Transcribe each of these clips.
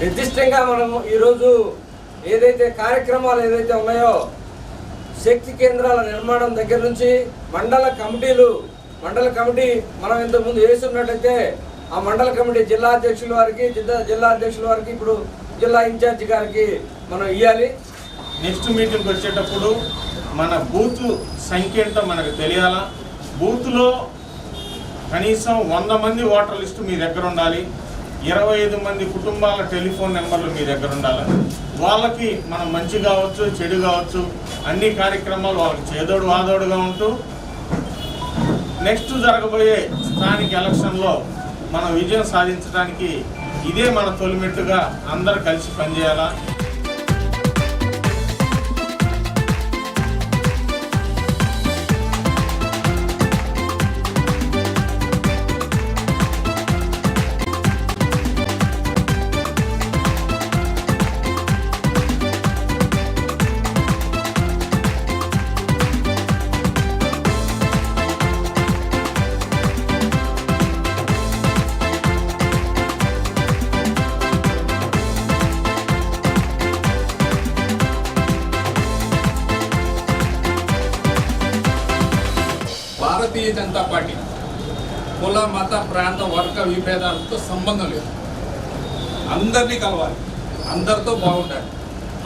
నిర్దిష్టంగా మనము ఈరోజు ఏదైతే కార్యక్రమాలు ఏదైతే ఉన్నాయో శక్తి కేంద్రాల నిర్మాణం దగ్గర నుంచి మండల కమిటీలు మండల కమిటీ మనం ఇంతకుముందు వేస్తున్నట్టయితే ఆ మండల కమిటీ జిల్లా అధ్యక్షుల వారికి జిల్లా జిల్లా అధ్యక్షుల వారికి ఇప్పుడు జిల్లా ఇన్ఛార్జి గారికి మనం ఇవ్వాలి నెక్స్ట్ మీటింగ్కి వచ్చేటప్పుడు మన బూత్ సంఖ్య ఏంటో మనకు తెలియాలా? బూత్లో కనీసం వంద మంది ఓటర్ లిస్టు మీ దగ్గర ఉండాలి. ఇరవై ఐదు మంది కుటుంబాల టెలిఫోన్ నెంబర్లు మీ దగ్గర ఉండాలి వాళ్ళకి మనం మంచి కావచ్చు చెడు కావచ్చు అన్ని కార్యక్రమాలు వాళ్ళకి చేదోడు వాదోడుగా ఉంటూ నెక్స్ట్ జరగబోయే స్థానిక ఎలక్షన్లో మనం విజయం సాధించడానికి ఇదే మన తొలిమెట్టుగా అందరు కలిసి పనిచేయాలా? భారతీయ జనతా పార్టీ కుల మత ప్రాంత వర్గ విభేదాలతో సంబంధం లేదు. అందరినీ కలవాలి. అందరితో బాగుండాలి.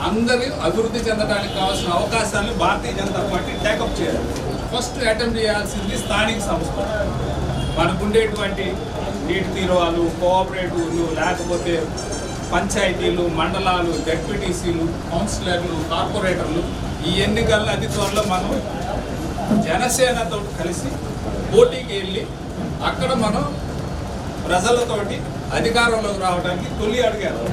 అందరి అభివృద్ధి చెందడానికి కావాల్సిన అవకాశాలను Bharatiya Janata Party take up చేయాలి. ఫస్ట్ అటెంప్ట్ చేయాల్సింది స్థానిక సంస్థ. మనకుండేటువంటి నీటి తీరువాలు కోఆపరేటివ్లు లేకపోతే పంచాయతీలు మండలాలు జడ్పీటీసీలు కౌన్సిలర్లు కార్పొరేటర్లు ఈ ఎన్నికల్లో అతి త్వరలో మనం జనసేనతో కలిసి పోటీకి వెళ్ళి అక్కడ మనం ప్రజలతోటి అధికారంలోకి రావడానికి తొలి అడిగారు